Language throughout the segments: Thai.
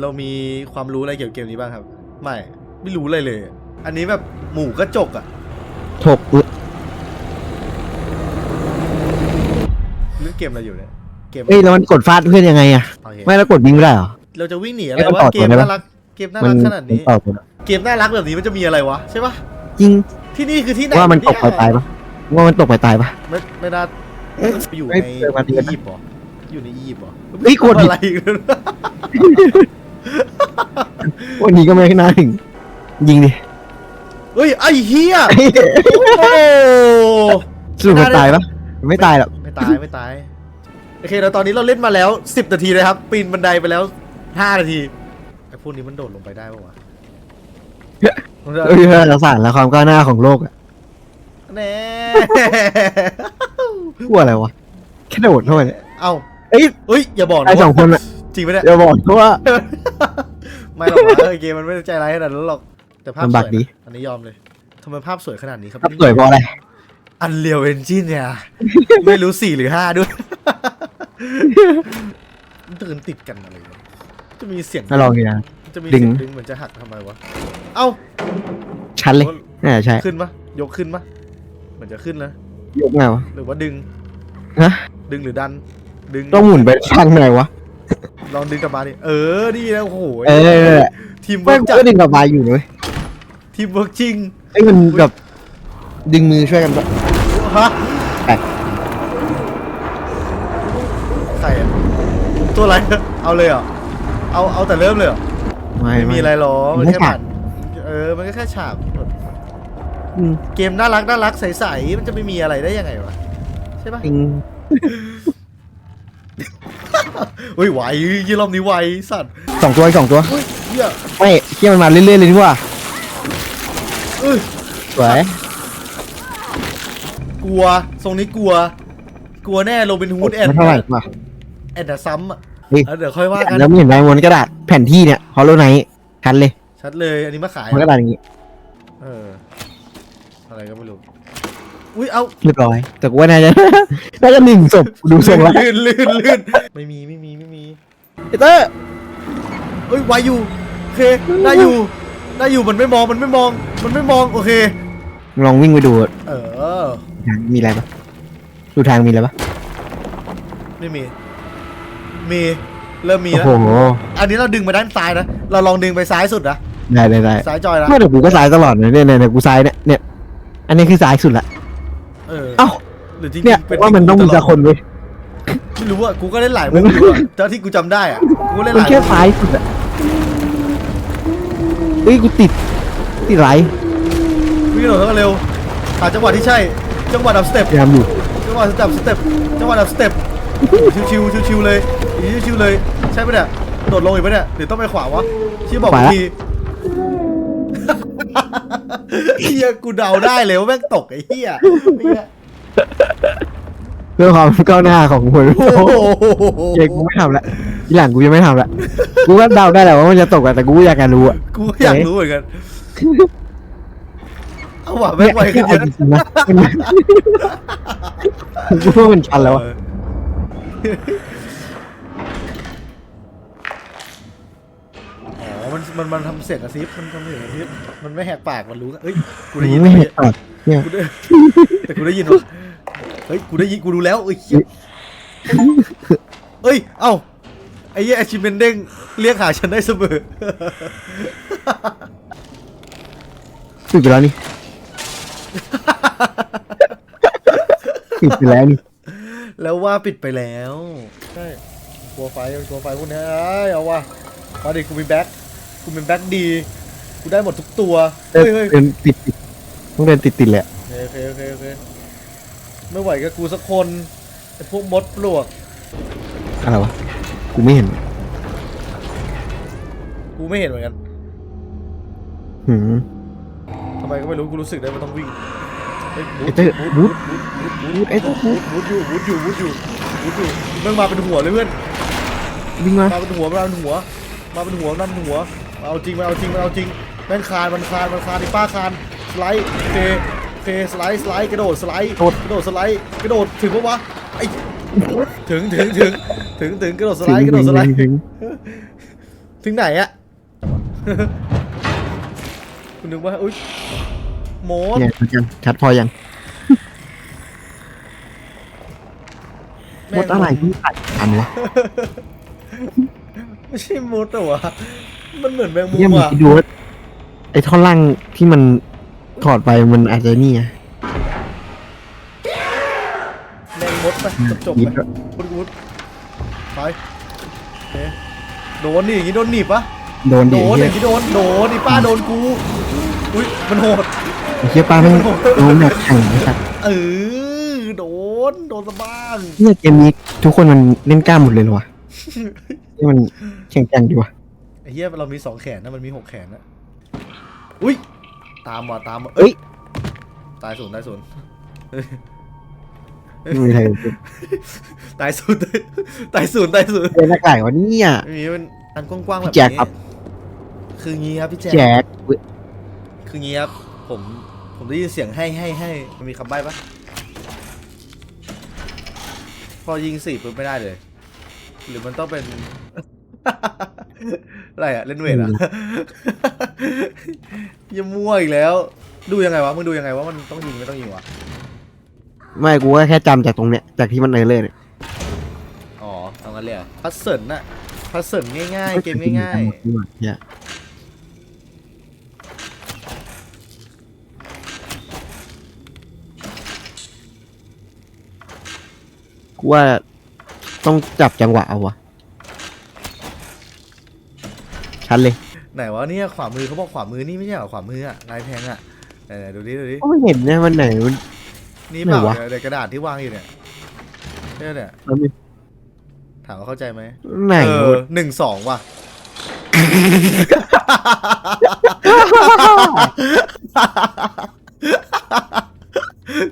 เรามีความรู้อะไรเกี่ยวกับเกมนี้บ้างครับ ไม่ไม่รู้อะไรเลย อันนี้แบบหมูกระจกอะถกอึเล่นเกมอะไรอยู่เนี่ยเกมเอ้ยแล้วมันกดฟาดเพื่อนยังไงอะโอเคไม่แล้วกดวิ่งไม่ได้เหรอ เราจะวิ่งหนีอะไรเอ้ยมันวะต่อเกตัวมได้ปะน่ารักเกมน่ามัรักขนาดนี้ต่อตัวเกมน่ารักแบบนี้มันจะมีอะไรวะใช่ปะจริงที่นี่คือที่ไหนว่ามันตกไปตายปะว่ามันตกไปตายปะ ไม่ไม่น่าอยู่ไม่ในเคยมาเรียนนะ อียิปต์เหรออยู่ในอียิปต์เหรอเฮ้ยกดผิด อะไรอีกเนี่ย วันนี้ก็ไม่น่าถึง ยิงดิเฮ้ยไอ้เฮียโอ้ สรุปมันตายปะไม่ตายหรอกไม่ตายไม่ตาย โอเคแล้วตอนนี้เราเล่นมาแล้ว 10 นาทีเลยครับ ปีนบันไดไปแล้ว 5 นาทีไอ้พวกนี้มันโดดลงไปได้ปะวะมันจะเอ้ยเราสารและความก้าวหน้าของโลกอะแน่กลัวอะไรวะแค่โดดเข้าไปเนี่ยเอ้าเอ้ยเฮ้ยอย่าบอกนะไอสองคนอะ จริงไหมเนี่ยอย่าบอกว่า ไม่หรอกวะเออเกมมันไม่ได้ใจร้ายขนาดนั้นหรอกแต่ภาพสลำบากวยดี นะอันนี้ยอมเลยทำไมภาพสวยขนาดนี้ครับถ้าสวยเพราะอะไรอันเรียวเอนจินเนี่ย ไม่รู้สี่หรือห้าด้วย มันเดินติดกันอะไรวะจะมีเสียงน่าลองดีนะ จะมีดึเสียงงดึงเหมือนจะหักทำไมวะเอ้าชันเลยน่าจะใช่ขึ้นปะยกขึ้นปะเหมือนจะขึ้นนะยกไงวะ หรือว่าดึงฮะ ดึงหรือดัน ดึงต้องหมุนไปข้างไหนวะ ลองดึงกลับมาดิเออนี่นะโอ้โหเออทีมไม่เวิร์กจัดก็ดึงกลับมาอยู่เลยทีมเวิร์กจริงไอ้ยมันแบบดึงมือช่วยกันปะฮะไปใครอะตัวอะไรเอาเลยเหรอเอาเอาแต่เริ่มเลยเหรอไม่ไม่มีอะไรหรอกมัมันนแค่แค่ฉากผ่านเออมันก็แค่ฉากอืมเกมน่ารักน่ารักใสๆมันจะไม่มีอะไรได้ยังไงวะใช่ปะ จริง เฮ้ยไหวยี่รอบนี้ไหวสัตว์สองตัวอีกสองตัวเฮ้ยเฮียไม่เที่ยมันมาเรื่อยๆเลยดีกว่าเอ้ยสวยกลัวทรงนี้กลัว กลัวแน่โรบินฮูดแอนมันเท่าไหร่วะแอนเดอร์ซัมอะเฮ้ย เออเดี๋ยวค่อยว่ากันแล้วไม่เห็นไหมบนกระดาษแผ่นที่เนี่ยฮอลโลไนท์ชันเลยชัดเลยอันนี้มาขายบนกระดาษอย่างงี้ เอออะไรก็ไม่รู้ อุ้ยเอาเรียบร้อย แต่กูว่าน่าจะ น่าจะหนึ่งศพดูทรงแล้วลื่นลื่นลื่นไม่มีไม่มีไม่มีไอ้เตอร์เอ้ยไหวอยู่โอเคได้อยู่ได้อยู่มันไม่มองมันไม่มอง มันไม่มองโอเค ลองวิ่งไปดูเออทางมีอะไรปะดูทางมีอะไรปะไม่มี มีเริ่มมีโอ้แล้วโหอันนี้เราดึงไปด้านซ้ายนะเราลองดึงไปซ้ายสุดนะได้ได้ได้ซ้ายจอยนะไม่แต่กูก็ซ้ายตลอดเลยเนี่ยเนี่ยเนี่ยกูซ้ายเนี่ยเนี่ยอันนี้คือซ้ายสุดละ เออเอ้า หรือจริงๆเนี่ยป็ว่ามันต้องมีสักคนเว้ยไม่รู้อะกูก็เล่นหลายมุมอยู่อะเท่าที่กูจำได้อะกูก็เล่นหมันลายแค่มุมซ้ายสุดอะเฮ้ยกูติดติดไรวิ่งหน่อยเท่ากันเร็วหาจังหวะที่ใช่ จังหวะดับสเต็ป พยายามอยู่จังหวะดับสเต็ป จังหวะดับสเต็ป ชิวๆชิวๆเลยชิวๆเลย ใช่ปะเนี่ย โดดลงอีกปะเนี่ยหรือต้องไปขวาวะชี้บอกที เฮียกูเดาได้เลยว่าแม่งตกไอ้เฮียเหี้ยเพื่อความก้าวหน้าของคนโอ้โหเจ๊กูไม่ทำละทีหลังกูจะไม่ทำละกูก็เดาได้แหละว่ามันจะตกอะแต่กูก็อยากจะรู้อะกูก็อยากรู้เหมือนกันเอาว่ะแม่งไวขึ้นเยอะาจริงๆนะมันกูว่ามันชันแล้วอะ มันมันมันทำเสียงกระซิบมันทำเสียงกระซิบมันไม่แหกปากมันรู้เอ้ยกูได้ยินไม่เว้เห็ยนตัดเนี่ยกูได้แต่กูได้ยินวะเฮ้ยกูได้ยินกูรู้แล้วเอ้ยเหี้ยเอ้ยเอ้าไอ้เหี้ย achievement เด้งเรียกหาฉันได้เสมอปิดไปแล้วนี่ปิดไปแล้วนี่แล้วว่าปิดไปแล้วใช่กลัวไฟกลัวไฟพวกเนี้ยเอ้ยเอาว่ะมาดิกูมีแบ็ค กูเป็นแบ็คดี กูได้หมดทุกตัวเดิเฮ้ยเฮ้ยนติดติดต้องเดินติดติดเลยอะโอเคโอเคโอเคไม่ไหวกับกูสักคนไอ้พวกมดปลวก อะไรวะ กูไม่เห็นกูไม่เห็นเหมือนกันหืมทำไมก็ไม่รู้กูรู้สึกได้มันต้องวิ่งเฮ้ยไอ้เต้ยบูบูททบูทบูทบูทบูทไอ้เต้ยบูบูททบูทอยู่บูทอยู่บูทอยู่บูทอยู่แม่งมาเป็นหัวเลยเพื่อนวิ่งมามาเป็นหัวมาเป็นหัว มาเป็นหัวมาเป็นหัว มาเอาจริงมาเอาจริงมาเอาจริงแม่งคานมันคานมันคานไอ้ป้าคานสไลด์เฟเฟสไลด์สไลด์กระโดดสไลด์กระโดดสไลด์กระโดดถึงปะวะไอ้ถึงถึงถึงถึงถึงกระโดดสไลด์กระโดดสไลด์ถึงถึงไหนอะคุณนึกว่าอุ้ยโมดเนี่ยชัดยังชัดพอยังแม่หมงดอะไรที่ตัดอันวะไม่ใช่มดเหรอวะ มันเหมือนแมงมุเนี่ยมมึงอะคิดดูว่าไอ้ท่อนล่างที่มันถอดไปมันอาจจะนี่ไงแมงมดไปจบจบยิไปบวุดวุดไปโอเคโดนนี่อย่างงี้โดนหนีบปะโดนโดดินอเฮียย่างงี้โดนโดนนี่ป้าโดนกูอุ้ยมันโหด ไอ้เฮียป้าไม่งโดนแบบแข่งไอ้สัตว์เออโดนโดนสะบ้างเนี่ยเกมนี้ทุกคนมันเล่นกล้ามหมดเลยเหรอวะนี่มันแข่งแข่งดีวะไอ้ เหี้ยเรามีสองแขนนะมันมีหกแขนนะอุ้ยตามว่ะตามว่ะเอ้ยตายศูนย์ตายศูนย์ไม่มีใครตายศูนย์ตายศูนย์ตายศูนย์เป็นนักไก่วะเนี่ยไม่มีมันอันกว้างๆแบบพี่แจ็คนี้ครับคืองี้ครับพี่แจ๊แจ็คอุ๊ยคืองี้ครับผมผมได้ยินเสียงให้ให้ให้มันมีคำใบ้ปะพอยิงสี่ปุ๊บไม่ได้เลย หรือมันต้องเป็น อะไรอะเล่นเวทอะอยังมั่วอีกแล้ว ดูยังไงวะมึงดูยังไงว่ามันต้องยิงไม่ต้องยิงวะไม่กูก็แค่จำจากตรงเนี้ยจากที่มันเนยเลยเนี่ยอ๋อเอางั้นเลยเหรอพัสเซิลน่ะพัสเซิลง่ายๆเกมง่ายเนี่ยกูว่าต้องจับจังหวะเอาวะ ชัดเลยๆไหนวะเนี่ยขวามือเขาบอกขวามือนี่ไม่ใช่เหรอขวามืออะลายแทงอะไหนๆดูดิดูดิก็ไม่เห็นเนี่ยมันไหนมัน นี่เปล่าไหนวะ เดี๋ยวเดี๋ยวกระดาษที่วางอยู่เนี่ยเนี่ยเนี่ยมันมีถามว่าเข้าใจไหมไหนเออวะหนึ่งสองว่ะ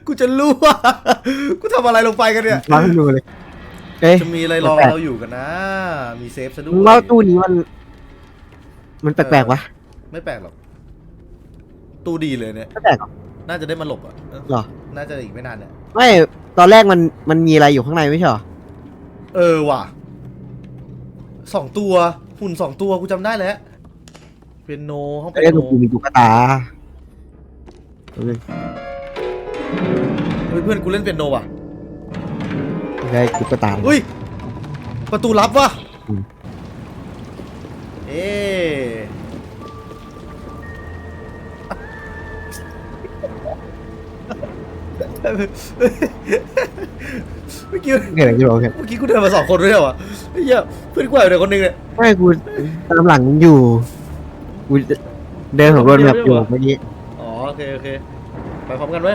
กูจะรู้ว่ากูทำอะไรลงไปกันเนี่ย ฟังดูเลย เอ้ยจะมีอะไรรอแปลกเราอยู่กันนะ มีเซฟซะด้วมึยงว่าตู้นี้มัน มันแปลกๆวะไม่แปลกหรอก ตู้ดีเลยเนี่ย ไม่แปลกหรอน่าจะได้มาหลบอะเออหรอน่าจะอีกไม่นานเนี่ยไม่ตอนแรกมันมันมีอะไรอยู่ข้างในไม่ใช่เหรอเออว่ะสองตัวหุ่นสองตัวกูจำได้แล้วเป็นโนห้องตอเป็นนแรกโนกูมีตุ๊กตาเอาเลยเฮ้ยเพื่อนกูเล่นเป็นโนว่ะได้ตุ๊กตาอุ้ยประตูลับว่ะอืม เอ๊ะ เมื่อกี้เกิดอะไรขึ้นวะเนี่ยเมื่อกี้กูเดินมาสองคนด้วยเหรอวะไอ้เหี้ยเพื่อนกูหายไปไหนคนหนึงเนี่ย ไม่กูตามหลังมึงอยู่กูเดินของรถแบบอยู่เมื่อกี้อ๋อโอเคโอเคไปพร้อมกันไหม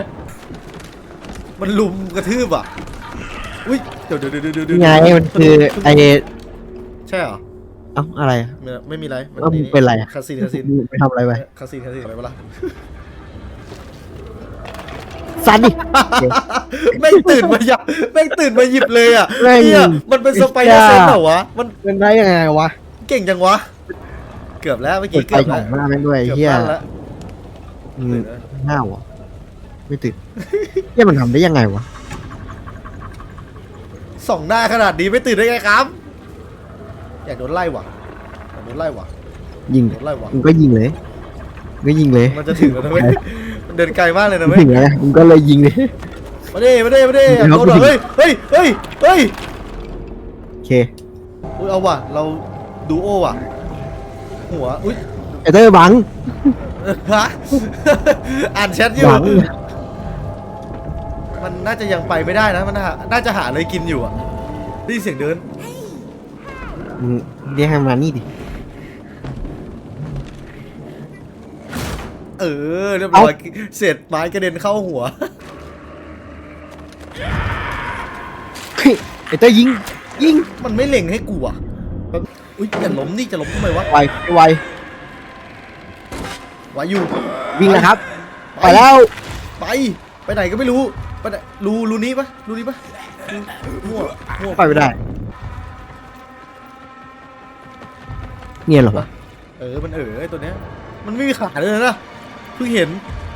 มันลุมกระทืบอะ อุ้ยเดี๋ยวเดี๋ยวเดี๋ยวเดี๋ยวเดี๋ยวไงมันคือไอใช่เหรอเอ้าอะไรอะไม่ไม่มีไรเอ้ามึงเป็นไรอะคาสินคาสินมึงไปทำอะไรไปคาสินคาสินอะไรวะล่ะ ซันดิแม่งตื่นมาหยิบแม่งตื่นมาหยิบเลยอะแม่ง เนี่ยมันเป็นสไปเดอร์เซนเหรอวะมันเป็นได้ยังไงวะเก่งจังวะ เกือบแล้วเมื่อเปิกี้ดไฟเกือบฉาแล้ยวหน้าแม่งด้วยไอ้เกือบเฮียพลาดแล้วอืมห้าวอะไม่ติดเฮียมันทำได้ยังไงวะสองหน้าขนาดนี้ไม่ตื่นได้ไงครับ อยากโดนไล่ว่ะอยากโดนไล่ว่ะยิงโดนไล่ว่ะ มึงก็ยิงเลยมึงก็ยิงเลยมันจะถึงแล้วนะเว้ยมัน เดินไกลมากเลยนะมึงเว้ยถึงแล้วมึงก็เลยยิงเลยมาดิมาดิมาดิอยากเดี๋ยวโดนเหรอกูเฮ้ยเฮ้ยเฮ้ยเฮ้ยโอเค อุ้ยเอาว่ะเราดูโอว่ะ หัวอุ้ยไอเตอร์บัง ฮะ อ่านแชทอยู่ หวัง มันน่าจะยังไปไม่ได้นะ มันน่าน่าจะหาอะไรกินอยู่อะได้ยินเสียงเดิน มึงเรียกให้มานี่ดิ เออเรียบร้อยเศษไม้กระเด็นเข้าหัวเฮ้ยไอเตอร์ยิงยิงมันไม่เล็งให้กูอะแบบอุ้ยอย่าล้มนี่จะล้มทำไมวะไวไววาอยู่วิ่งนะครับไปแล้วไปไปไหนก็ไม่รู้ไปไหนรูรูนี้ปะรูนี้ปะรูมั่วมั่วไปไม่ได้เนี่ยเหรอวะเออมันเออไอตัวเนี้ยมันไม่มีขาเลยนะ เพิ่งเห็น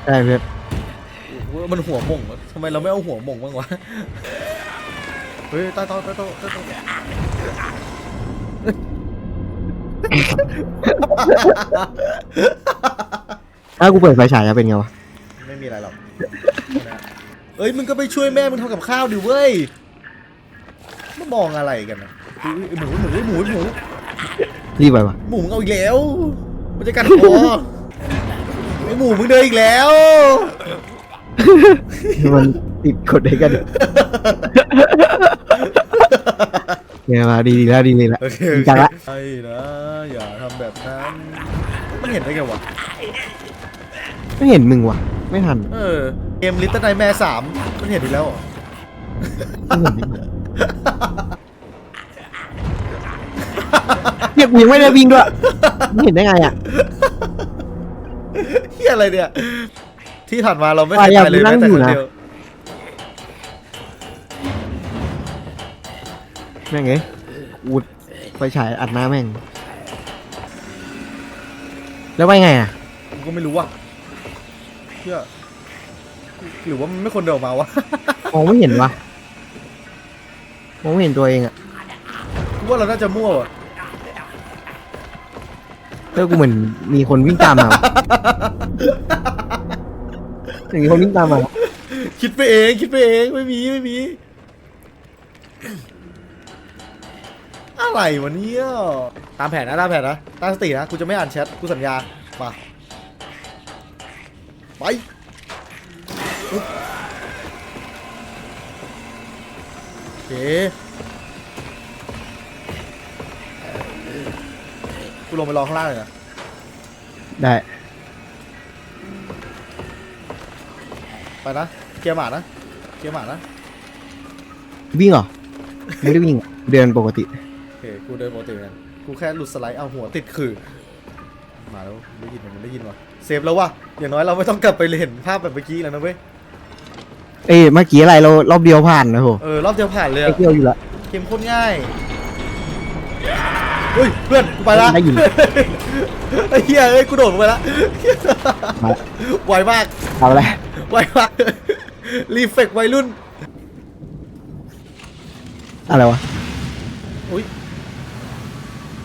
ได้เพื่อนโอ้โหมันหัวหม่งวะทำไมเราไม่เอาหัวหม่งบ้างวะ เฮ้ยใต้โต๊ะใต้โต๊ะใต้โต๊ะถ้ากูเปิดไฟฉายจะเป็นไงวะไม่มีอะไรหรอกเอ้ยมึงก็ไปช่วยแม่มึงทำกับข้าวดิเว้ยมามองอะไรกันนะอุ๊ยหมูหมูหมูหมูรีบไปวะหมูมึงเอาอีกแล้วมันจะกัดคอไอ หมูมึงเดินอีกแล้ว มันติดกดได้กันเนี่ยมาดีดีแล้วดีดีแล้วโอเคจริงจังละไอ้นะอย่าทำแบบนั้นมันเห็นได้ไงวะ ไม่เห็นมึงว่ะ ไม่ทันเออ เกมลิตเติ้ลไนแม่สามมันเห็นอีกแล้วเหรอ ไม่เห็นมึงเนี่ยกูยังไม่ได้วิ่งด้วยไม่เห็นได้ไงอะเฮี ยอะไรเนี่ย ที่ผ่านมาเราไม่เคยอะอยากไปเลยนั่แม้งแต่อยู่ครั้งนะเดียวแม่งเอ้ยอูดไฟฉายอัดหน้าแม่ง แล้วไปไงอะผมก็ไม่รู้ว่ะเพื่อหรือว่ามันไม่คนเดินออกมาวะมองไม่เห็นวะมองไม่เห็นตัวเองอะกูว่าเราน่าจะมั่วว่ะเอกูเหมือนมีคนวิ่งตามมาว่ะเหมือนมีคนวิ่งตามมาคิดไปเองคิดไปเองไม่มีไม่มี อะไรวะเนี่ยตามแผนนะตามแผนนะตั้งสตินะกูจะไม่อ่านแชทกูสัญญามาไปโอเค กูลงไปรอข้างล่างเลยนะได้ไปนะเกียร์หมานะเกียร์หมานะวิ่งเหรอไม่ได้วิ่งอะเดินปกติโอเคกูเดินปกติเหมือนกันกูแค่หลุดสไลด์เอาหัวติดขื่อมาแล้วได้ยินมันได้ยินวะเซฟแล้ววะอย่างน้อยเราไม่ต้องกลับไปเห็นภาพแบบเมื่อกี้แล้วนะเว้ยเอ้ยเมื่อกี้อะไรเรารอบเดียวผ่านนะโหเออรอบเดียวผ่านเลยไอ้อะเที่ยวอยู่ละ เกมโคตรง่าย เฮ้ยเพื่อนกูไปละได้ยินไอ้เหี้ยเอ้ยกูโดดลงไปละมาไวมากเอาอะไรไวมากรีเฟกวัยรุ่นอะไรวะอุ้ย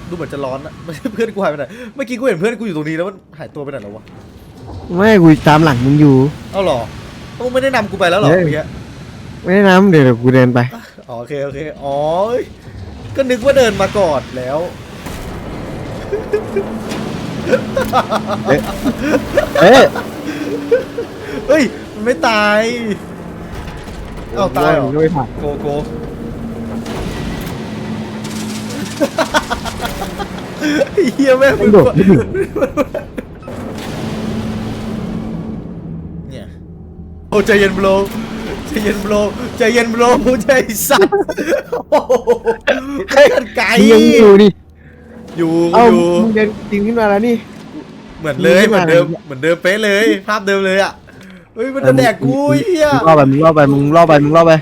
ดูเหมือนจะร้อนนะไม่ใช่เพื่อนกูหายไปไหนเมื่อกี้กูเห็นเพื่อนกูอยู่ตรงนี้แล้วมันหายตัวไปไหนแล้ววะไม่กูตามหลังมึงอยู่ เอาเหรอมึงไม่ได้นำกูไปแล้วเหรอเฮ้ย เมื่อกี้ไม่ได้น้ำเดี๋ยวเดี๋ยวกูเดินไปอ๋อโอเคโอเคอ๋อ ก็นึกว่าเดินมาก่อนแล้ว เอ๊ะเฮ้ยมันไม่ตาย เอาตายเหรอมึงก็ไม่ผ่านโกโกเฮียแม่งไม่โดดไม่ถึงเนี่ยโอ้ใจเย็นโบรใจ เย็นโบรใจเย็นโบรใจสัตว์โอ้โหไปกันไกลมึงยังอยู่ดิอยู่เอ้าอยู่ มึงเดินจริงขึ้นมาแล้วนี่ เหมือนเลยมึงเหไม่มือนเดิมมาเหมือนเดิมเป๊ะเลย ภาพเดิมเลยอะเฮ้ยมันจะแดกกูไอ้เฮียมึงล่อไปมึงล่อไปมึงล่อไปมึงล่อไป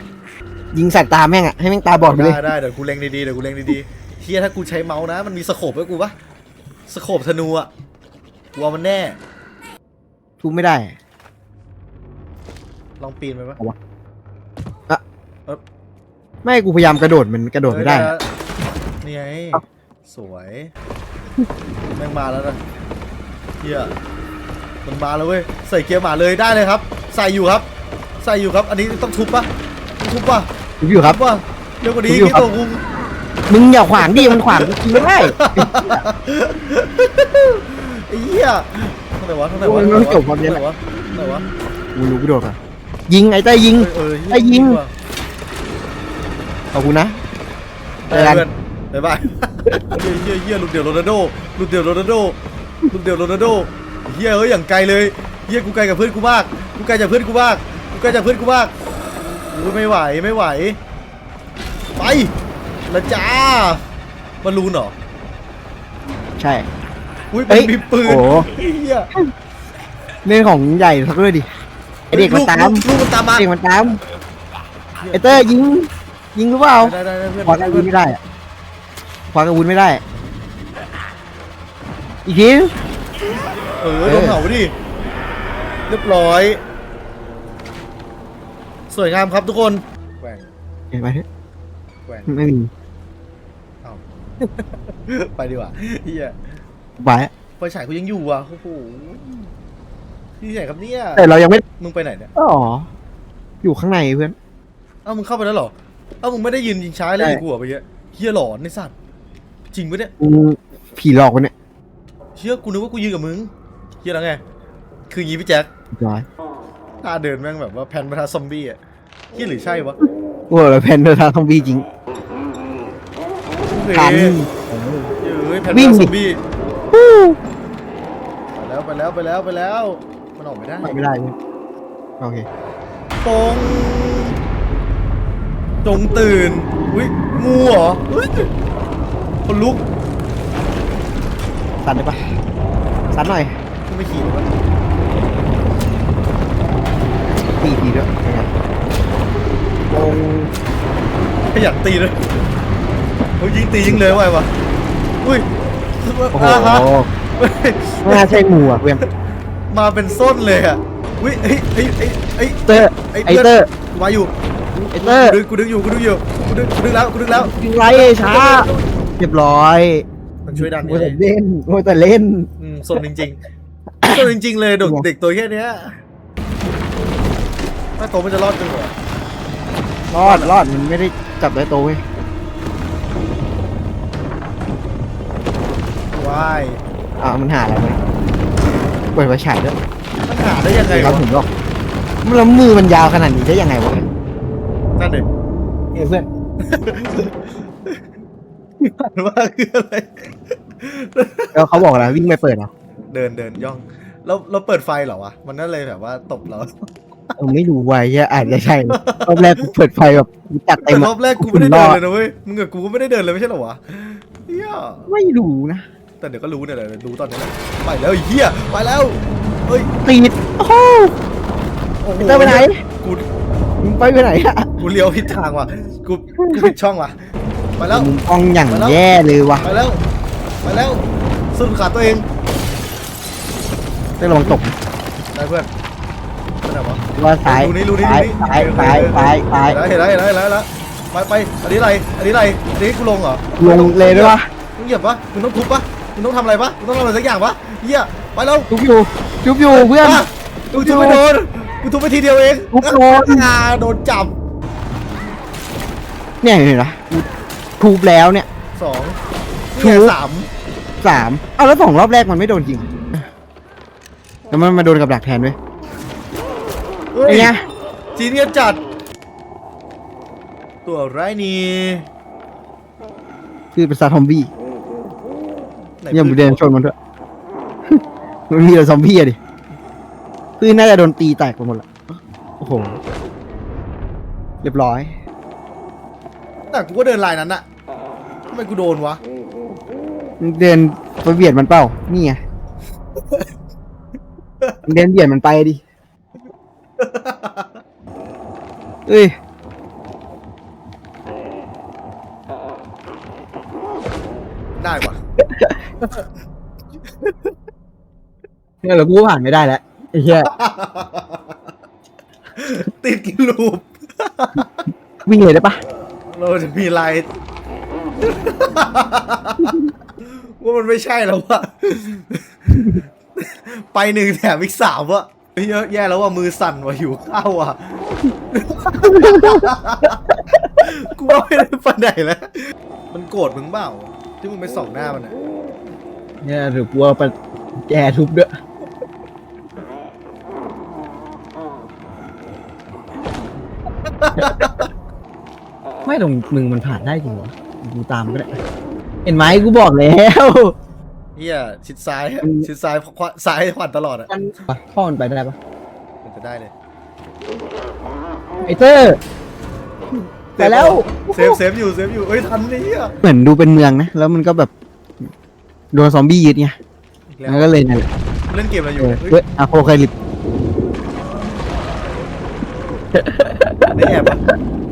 ยิงใส่ตาแม่งอะให้แม่งตาบอดไปเลยได้ได้เดี๋ยวกูเล็งดีๆเดี๋ยวกูเล็งดีๆเฮียถ้ากูใช้เมาส์นะ มันมีสโคปให้กูปะสโคปธนูอะกูเอามันแน่ ทุบไม่ได้ ลองปีนไปปะ ไม่กูพยายามกระโดดมันกระโดดไม่ได้เอออะนี่ไงเอ้าสวย แม่งมาแล้วนะเฮียมันมาแล้วเว้ย ใส่เกียร์หมาเลยได้เลยครับ ใส่อยู่ครับ ใส่อยู่ครับ อันนี้ต้องทุบปะต้องทุบปะทุบอยู่ครับทุบปะเร็วกว่านี้ทุบอยู่กี่ครับตัวกูมึงอย่าขวางดิ มันขวางกูกินไม่ได้ไอ้เหี้ยทางไหนวะทางไหนวะโอ้ยมันจบความเย็นทางไหนวะทางไหนวะกูรู้กูโดดอะยิงไอ้เต้ยยิงเออไอ้ยิงว่ะ ขอบคุณนะเออเพื่อนบ๊ายบายเหี้ยเหี้ยเหี้ยลูกเดี่ยวโรนัลโดลูกเดี่ยวโรนัลโดลูกเดี่ยวโรนัลโดเหี้ยเอ้ยอย่างไกลเลยเหี้ยกูไกลกับเพื่อนกูมากกูไกลจากเพื่อนกูมากกูไกลจากเพื่อนกูมากกูไม่ไหวไม่ไหว ไปละจ้าบอลลูนเหรอใช่อุ้ยเอ้มันยมีปืนโอ้เหี้ยเรื่องของใหญ่สักด้วยดิไอเด็กมันตามลูลูกมันตามมาเด็กมันตามไอเต้ยยิง ยิงหรือเปล่าได้ได้ได้เพื่อนคว้าอาวุธไม่ได้อะคว้าอาวุธไม่ได้ อีกที เออโดนเผาดิเรียบร้อย สวยงามครับทุกคนแกว่งเห็นไหมเถอะแกว่งไม่มีเอ้าไปดีกว่าเฮียไปไฟฉายกูยังอยู่อะโอ้โหที่ไหนครับเนี่ยแต่เรายังไม่มึงไปไหนเนี่ย อ๋อ อยู่ข้างในเพื่อน เอ้ามึงเข้าไปแล้วเหรอ เอ้ามึงไม่ได้ยืนยิงช้าเลยใช่กูเหรอไปเยอะเฮียหลอนในสัตว์จริงปะเนี่ยกูผีหลอกวะเนี่ยเชื่อกูนึกว่ากูยืนกับมึงเฮียแล้วไงคืออย่างงี้พี่แจ็คร้อยท่าเดินแม่งแบบว่าแพนประทาซอมบี้อะเฮียหรือใช่วะโอ้ยแพนเดอร์ทางทอมบี้จริงทันเฮ้ยเฮ้ยแพนวิ่ประงทาดิ ซอมบี้ไปแล้วไปแล้วไปแล้วไปแล้วมันออกไม่ได้ไปไม่ได้เลยโอเคปง จงตื่น อุ้ยงูเหรอเฮ้ยคนลุกสันได้ปะสันหน่อยกูไม่ขี่เลยวะตีทีด้วยนะครับลงขยันตีเลยโอ้ยยิงตียิงเลยว่ะวะอุ้ยโอ้โหอ่าฮะเฮ้ยไม่น่าใช่งูอะเพื่อนมาเป็นส้นเลยอะอุ้ยเฮ้ยเฮ้ยเฮ้ยเฮ้ยเตอร์ไอ้ไอเพื่อนเตอร์มาอยู่ ไอเตอร์ดึงกูดึงอยู่กูดึงอยู่กูดึงกูดึงแล้วกูดึงแล้วยิงไรช้าเรียบร้อยมันช่วยดันโอ้นี่แต่เล่นโอ้แต่เล่นอืมส้นจริงๆส้นจริงๆเลยเด็กเด็กตัวแค่เนี้ยถ้าโตมันจะรอดจนเหรอรอดรอดมันไม่ได้จับได้โตวเว้ยว้ายอ่ามันหาอะไรไหมเปิดไฟฉายด้วยมันหาได้ยังไงเราวะถึงหรอกมันแล้วมือมันยาวขนาดนี้ได้ยังไงวะ นั่นเด็กเอ้ยเพื่อนว่าคืออะไร แล้วเขาบอกอะไรวิ่งไปเปิดเหรอเดินเดินย่อง เราเราเปิดไฟเหรอวะ มันนั่นเลยแบบว่าตบเราเออไม่รู้ไว้ยอาจจะใช่รอบแรกกูเปิดไฟแบบจัดเต็แต่มรอะอบแรกกูไม่ได้เดินเลยนะเว้ย มึงกับกูก็ไม่ได้เดินเลยไม่ใช่เหรอวะเฮียไม่รู้นะแต่เดี๋ยวก็รู้เนี่ยเดี๋ยวรู้ตอนนี้แหละไปแล้วไอ้เฮียไปแล้ว เฮ้ย ตีดโอ้โห โอ้โหเดินไปไหน กู มึงไปไปไหนอะกูเลี้ยวผิดทางว่ะกูกูผิดช่องว่ะไปแล้วมุมกล้องอย่างไปแล้ว แย่เลยว่ะไปแล้วไปแล้วสุดขาตัวเองได้ลองตกได้เพื่อนไปไหนวะว่าซ้ายดูนี่ดูนี่ซ้ายดูนี่ซ้ายซ้ายซ้ายซ้ายเห็นแล้วเห็นแล้วเห็นแล้วเห็นแล้วไปไปอันนี้อะไรอันนี้อะไรอันนี้กูลงเหรอลงเลยด้วยวะมึงเหยียบปะมึงต้องทุบปะมึงต้องทำอะไรปะมึงต้องทำอะไรสักอย่างปะเฮียไปแล้ว จุบอยู่จุบอยู่เพื่อน อะกูทุบไปโดน กูทุบไปทีเดียวเองทุบโดน อ่าโดนจับเนี่ยเห็นไหมกูทูบแล้วเนี่ย สองทุเนี่ยบสามสามเอาแล้วสองรอบแรกมันไม่โดนจริงแล้วมันมาโดนกับดักแทนด้วยเฮ้ยไอ้ไงจีนเงียบจัด ตัวไรายนี่คือเป็นซาทอมบี้ไหนอย่ามึงเดินชนมันด้วย มันมีแต่ซอมบี้อะดิ คือน่าจะโดนตีแตกไปหมดละโอ้โห เรียบร้อย แต่กูก็เดินลายนั้นอะทำไมกูโดนวะมึงเดินไปเบียดมันเปล่า นี่ไงมึงเดินเบียดมันไปดิ เอ้ย ได้วะเนี่ยเรากูผ่านไม่ได้แล้ว ไอ้เหี้ยติดกินลูปวิ่งเลยได้ปะเราจะมีลาย ว่ามันไม่ใช่แล้ววะไปหนึ่งแถมอีกสามวะเยอะแย่แล้วว่ามือสั่นว่ะหิวข้าวว่ะกูว่าไม่ได้ไปไหนแล้ว มันโกรธมึงเปล่า ที่มึงไปส่องหน้ามันอะเนี่ยหรือกลัวไปแจทุบด้ว ไม่ตรงมึงมันผ่านได้จริงวะกูตามก็ได้ เห็นไหมกูบอกแล้วเฮียชิดซ้ายอะชิดซ้ายขวาซ้ายขวาตลอดอะพ่อมันไปได้ปะมันจะได้เลยไอเตอร์ไปแล้วเซฟเซฟอยู่เซฟอยู่เอ้ยทันนี่อะเหมือนดูเป็นเมืองนะ แล้วมันก็แบบโดนซอมบี้ยึดไงอีกแล้วมันก็เลยนั่นแหละเล่นเกมอะไรอเอยู่อเฮ้ยเว้ยอะโคไคลิป อันนี้แอบปะ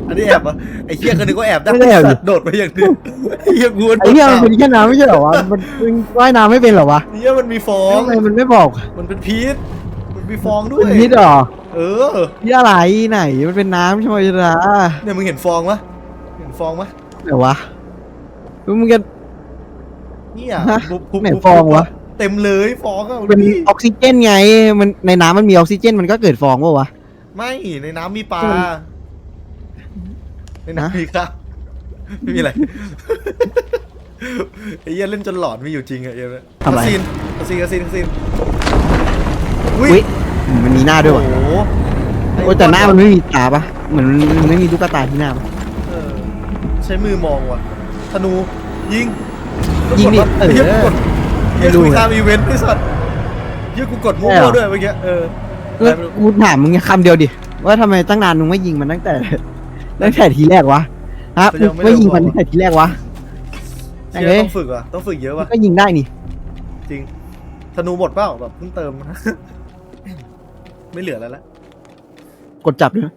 อันนี้แอบปะไอ้เฮียก็นึกว่าแอบได้สัตว์โดดไปอย่างนี้ไอ้เฮียกูไอ้เหี้ยมันเป็นแค่น้ำไม่ใช่เหรอวะมันมันว่ายน้ำไม่เป็นเหรอวะเฮียมันมีฟองทำไมมันไม่บอกมันเป็นพีชมันมีฟองด้วเป็ยนพิษเหรอเออที่อะไรไหนมันเป็นน้ำใช่ไหมจ๊ะเนี่ยมึงเห็นฟองปะเห็นฟองปะไหนวะแล้วมึงจะ เนี่ยฮะปุ๊บปุ๊บไหนปุ๊บฟองวะ เต็มเลยฟองอะเป็นนี่ออกซิเจนไงมันในน้ำมันมีออกซิเจนมันก็เกิดฟองปะวะ ไม่ในน้ำมีปลา อืมในน้ำมีครับ ไม่มีอะไร ไอ้เหี้ยเล่นจนหลอนมีอยู่จริงอะเหี้ยทำไมคาซีนคาซีนคาซีนคาซีนอุ้ยมันมีหน้าด้วยโอ้วะโหโอ้ยแต่หน้ามันไม่มีตาปะเหมือนมันไม่มีลูกตาที่หน้าปะ เออใช้มือมองว่ะ ธนู ยิงยิงดิไอ้เหี้ยเอกูอกดไม่เหี้ยรู้คุยอะตามอีเวนต์ไอ้สัตว์เหี้ยกูกดมั่ใช่เหรวอ ๆด้วยเมื่อกี้เออแล้วกูถามมึงคำเดียวดิว่าทำไมตั้งนานมึงไม่ยิงมันตั้งแต่ ตั้งแต่ทีแรกวะฮะมึงไม่ยิงมันตั้งแต่ทีแรกวะเชี่ยเอ้ยต้องฝึกว่ะต้องฝึกเยอะมันว่ะก็ยิงได้นี่ จริง ธนูหมดเปล่าแบบเพิ่งเติม ไม่เหลือแล้วละกดจับด้วยนะ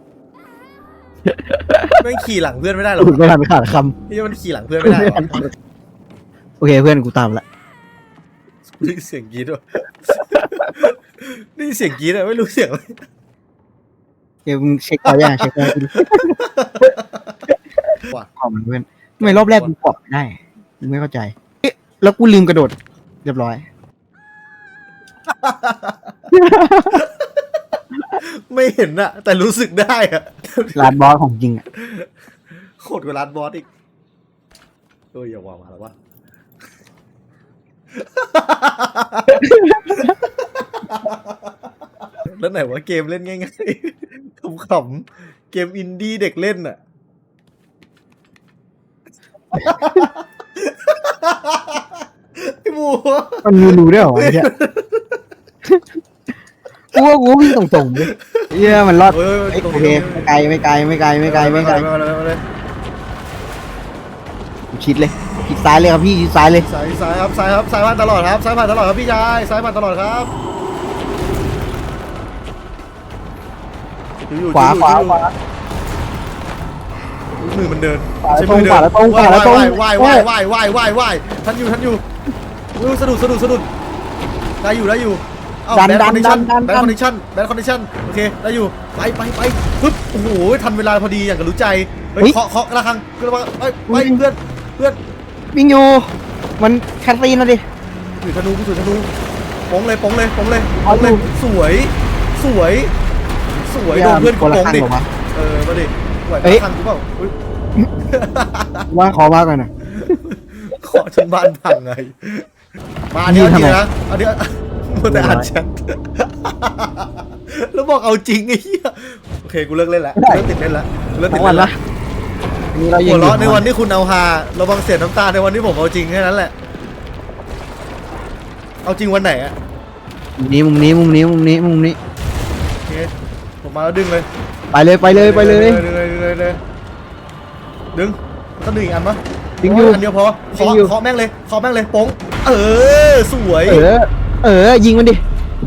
ไม่งขี่หลังเพื่อนไม่ได้หรอกถูกไม่ทันขาดคนี่มันขี่หลังเพื่อนไม่ได้หรอกำโอเคเพื่อนกูตามละนี่เสียงกรีดว่ะนี่เสียงกรีดอะไม่รู้เสียงอะไร เดี๋ยวมึงเช็คเอาอย่างเช็คเอาดิว่ะขอมันเพื่อนทำไมรอบแรกกูเกาะไม่ได้มึงไม่เข้าใจเอ๊ะแล้วกูลืมกระโดด เรียบร้อย ไม่เห็นอะแต่รู้สึกได้อะร้านบอสของจริงอะโคตรกว่าร้านบอสอีกเอออย่าว่ามาแล้ววะ แล้วไหนว่าเกมเล่นง่ายๆขำๆเกมอินดี้เด็กเล่นอะไอ้บัวมันมีรูด้วยเหรอวะเนี่ยกูว่ากูวิ่งตรงๆเลยเหี้ยมันรอดเฮ้ยเอ้ยตรงโอนี้เคไม่ไกลไม่ไกลไม่ไกลไม่ไกลไม่ไกลไม่ไกลไม่ไกลกูชิดเลยชิดซ้ายเลยครับพี่ชิดซ้ายเลยซ้ายซ้ายครับซ้ายครับซ้ายผ่านตลอดครับซ้ายผ่านตลอดครับพี่ชายซ้ายผ่านตลอดครับ อยู่อยู่ขวาอยู่ขวาอยู่ขวามือมันเดินขวาใช้ตรงมือเดิขวานแล้วตรงขวาแล้วตรงว่ายว่ายว่ายว่ายว่ายว่ายทันอยู่ทันอยู่อุ้ยสะดุดสะดุดสะดุดได้อยู่ได้อยู่เอ้าดันแบดันคดันดันแบดัคอนนดิชั่นแบคอนดิชั่นโอเคได้อยู่ไปไปไปปึ๊บโอ้โหทันเวลาพอดีอย่างกับรู้ใจเฮ้ยเคาะเคาะระฆังกระวังเอ้ยไปเพื่อนเพื่อนวิ่งอยู่มันคัดซีนนะดิถือธนูกูถือธนูปงเลยปงเลยปงเลยปเอางเลยอยู่สวยสวย สวยเหี้โดยนเพื่อนกูคนละปงข้างดิเหรอวะเออมาดิไหวเอ้ยทันกูเปล่าอุ๊ยว่าขอมาก่อนนะ ขอจนบ้านพังไง มาอันเดียวนี่จริทำงไมนะอันเดียวมัวแต่อ่านแชทแล้วบอกเอาจริงไอ้เหี้ยโอเคกูเลิกเล่นแล้วกูเลิกติดเล่นแล้วกูเลิกติทั้ดงวัเล่นนละแล้วอันนี้เรายังหัวเราะในอยู่วันที่คุณเอาฮาระวังเสียน้ำตาในวันที่ผมเอาจริงแค่นั้นแหละ เอาจริงวันไหนอะ มุมนี้มุมนี้มุมนี้มุมนี้มุมนี้โอเคผ มมาแล้วดึงเลยไปเลยไปเลยไปเลยดึงเลยดึงเลยดึงเลยดึงต้องดึงอีกอันปะดึงอยู่อันเดียวพอดึเคาะงอยู่เคาะแม่งเลยเคาะแม่งเลยโป้งเออสวยเออเออยิงมันดิ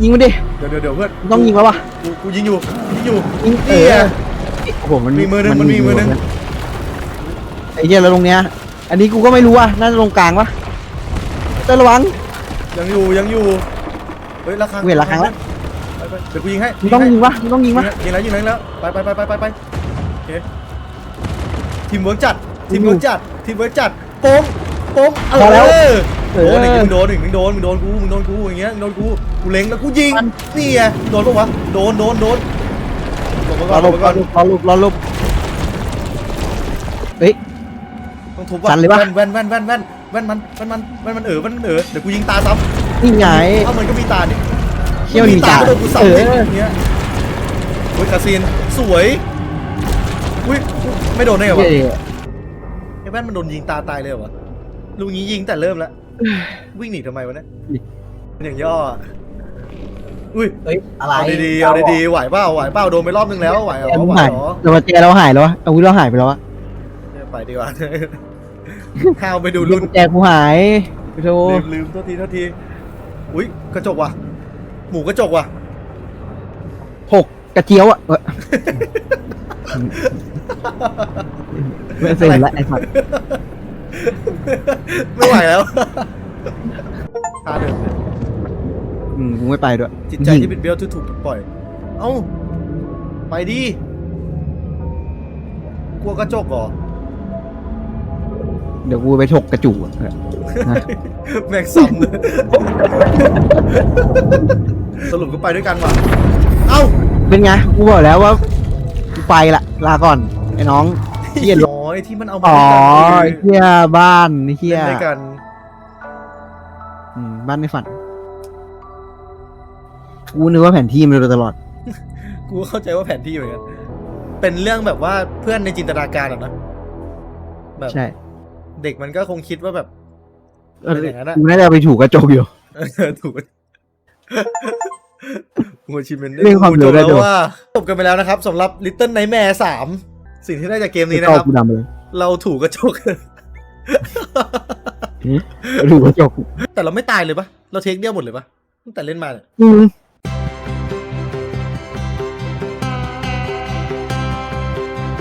ยิงมันดิเดี๋ยวเดี๋ยวเดี๋ยวเพื่อนต้องยิงแล้ววะกูกูยิงอยู่ยิงอยู่ยิงเอนี่อไงโอ้โหมันมีมือหนึ่งมันมีมือหนึ่งไอ้เหี้ยแล้วตรงเนี้ยอันนี้กูก็ไม่รู้ว่าน่าจะตรงกลางวะเต้นระวังยังอยู่ยังอยู่เฮ้ยระฆังเว้ยระฆังละ ไปไปเดี๋ยวกูยิงให้มึงต้องยิงให้วะมึงต้องยิงวะยิงแล้วยิงแล้วยิงแล้วไปไปไปไปไปไปโอเคทีมเวิร์กจัดทีมอยู่เวิร์กจัดทีมเวิร์กจัดโป้งโป้งเอพอแล้วอเอโดอนอีกมึงโดนอีกมึงโดนมึงโดนกูมึงโดนกูอย่างเงี้ยมึงโดนกูกูเล็งแล้วกูยิงมันนี่ไงโดนปะวะโดนโดนโดนหลบมารก่ออนหลลบบมาก่อนรอลบรอลบเฮ้ยต้องทุบว่ะสั่นเลยปะแว่นแว่นแว่นแว่นแว่นมันแว่นมันแว่นมันเออแว่นมันเออเดี๋ยวกูยิงตาซ้ำนี่ไงเอ้ามันก็มีตาดิ เชี่ยวมีตาโดนกูซ้ำเอดิอย่างเงี้ยโอ้ยคาซีนสวยอุ้ยไม่โดนได้ไงวะเหี้ยไอ้แว่นมันโดนยิงตาตายเลยเหรอวะลุงนี้ยิงแต่เริ่มแล้ววิ่งหนีทำไมวะเนี่ยเป็นอย่างย่ออุ้ยเฮ้ยอะไรเอาดีๆเอาดีๆไหวเปล่าไหวเปล่าโดนไปรอบนึงแล้วไหวเหรอแอมไหวหายเหรอเรามาแจเราหายแล้ววะอาวุธเราหายไปแล้ววะไปดีกว่าข้าวไปดูรุ่นแจกผู้หายไปโทลืมลืมโทษทีโทษทีอุ้ยกระจกว่ะ หมูกระจกว่ะ หกกระเจียวอะเออไม่เสร็จแล้วไอ้สัตว์ไม่ไหวแล้วท่าเดิมเลยอืมกูไม่ไปด้วยจิตใจที่บิดเบี้ยวที่ถูกปล่อย เอ้า ไปดิ กลัวกระจกเหรอ เดี๋ยวกูไปถกกระจูอะนะ แม็กซัมเลยสรุปก็ไปด้วยกันว่ะ เอ้าเป็นไง กูบอกแล้วว่ากูไปละ ลาก่อน ไอ้น้องเฮียน้อยที่มันเอามาอ๋อด้วยไอ้กันเฮียบ้านไอ้เฮีเล่ยนด้วยกัน อืมบ้านในฝัน กูนึกว่าแผนที่มันโดยตลอด กูก็เข้าใจว่าแผนที่เหมือนกัน เป็นเรื่องแบบว่าเพื่อนในจินตนาการอะนะ แบบ ใช่ เด็กมันก็คงคิดว่าแบบเออเป็นอย่างนั้นอะกูน่าจะไปถูกกระจกอยู่เออถูกหัวชิมเมนเรื่องความจบเร็วได้แล้วด้วย ว่าจบกันไปแล้วนะครับสำหรับ Little Nightmare 3 สิ่งที่ได้จากเกมนี้นะเข้าครับ กูดำเลยเราถูกกระจก ถูกกระจกแต่เราไม่ตายเลยปะเราเทคเดียวหมดเลยปะตั้งแต่เล่นมาเนี่ยอืม